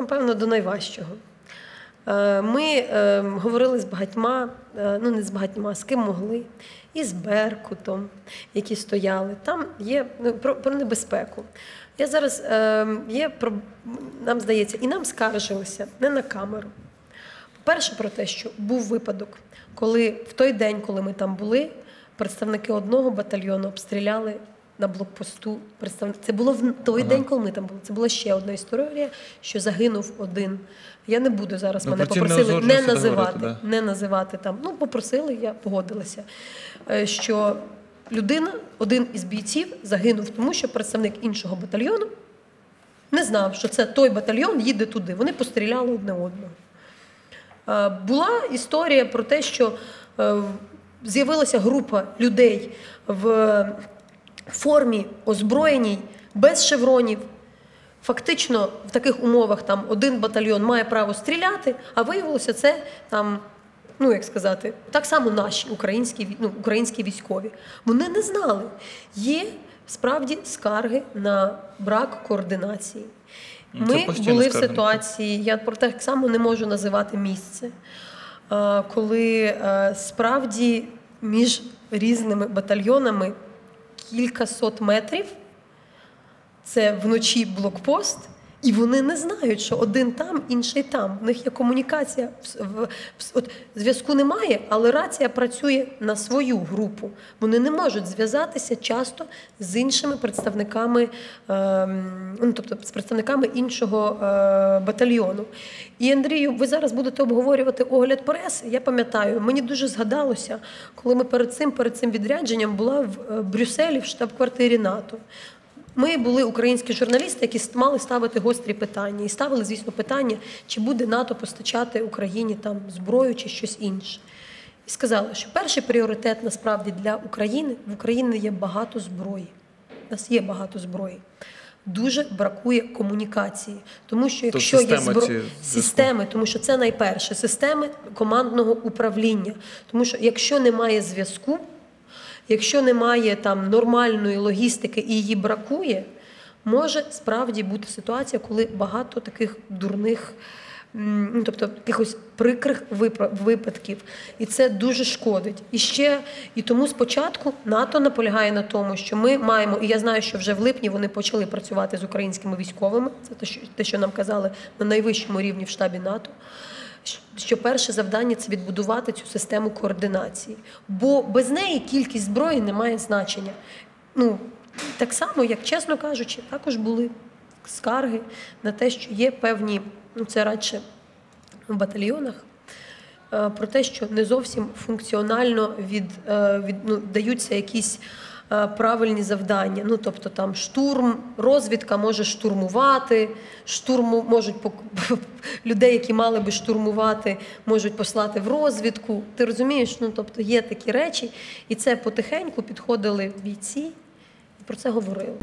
напевно, до найважчого. Е, Ми е, говорили з багатьма, е, ну не з багатьма, з ким могли, і з Беркутом, які стояли. Там є ну, про, про небезпеку. Я зараз є про нам здається, і нам скаржилися не на камеру. По-перше, про те, що був випадок, коли в той день, коли ми там були, представники одного батальйону обстріляли на блокпосту представник. Це було в той Ага. день, коли ми там були. Це була ще одна історія, що загинув один. Я не буду зараз Ну, мене попросили не називати, договорити, да. не називати там. Ну, попросили, я погодилася. Е, Що людина, один із бійців, загинув, тому що представник іншого батальйону не знав, що це той батальйон їде туди. Вони постріляли одне одного. Е, Була історія про те, що е, з'явилася група людей в формі озброєній, без шевронів. Фактично, в таких умовах там один батальйон має право стріляти, а виявилося це там, ну як сказати, так само наші українські, ну, українські військові. Вони не знали. Є справді скарги на брак координації. Ну, це Ми були в ситуації, я про так само не можу називати місце, е, коли е, справді між різними батальйонами кількасот метрів. Це вночі блокпост, і вони не знають, що один там, інший там. В них є комунікація. В- От зв'язку немає, але рація працює на свою групу. Вони не можуть зв'язатися часто з іншими представниками, ем, ну тобто з представниками іншого е, батальйону. І Андрію, ви зараз будете обговорювати огляд преси. Я пам'ятаю, мені дуже згадалося, коли ми перед цим, перед цим відрядженням була в е, Брюсселі в штаб-квартирі НАТО. Ми були українські журналісти, які мали ставити гострі питання. І ставили, звісно, питання, чи буде НАТО постачати Україні там зброю чи щось інше. І сказали, що перший пріоритет насправді для України в Україні є багато зброї. У нас є багато зброї. Дуже бракує комунікації, тому що Тобто якщо є система збро... системи, тому що це найперше системи командного управління. Тому що якщо немає зв'язку, якщо немає там нормальної логістики і її бракує, може справді бути ситуація, коли багато таких дурних. Ну, тобто якихось прикрих випадків, і це дуже шкодить. І ще і тому спочатку НАТО наполягає на тому, що ми маємо, і я знаю, що вже в липні вони почали працювати з українськими військовими. Це те, що нам казали на найвищому рівні в штабі НАТО що перше завдання це відбудувати цю систему координації. Бо без неї кількість зброї не має значення. Ну, так само, як чесно кажучи, також були скарги на те, що є певні, ну це радше в батальйонах. е, Про те, що не зовсім функціонально від, е, від ну, даються якісь правильні завдання. Ну, тобто там штурм, розвідка може штурмувати, штурму можуть пок- людей, які мали би штурмувати, можуть послати в розвідку. Ти розумієш? Ну тобто є такі речі, і це потихеньку підходили бійці і про це говорили.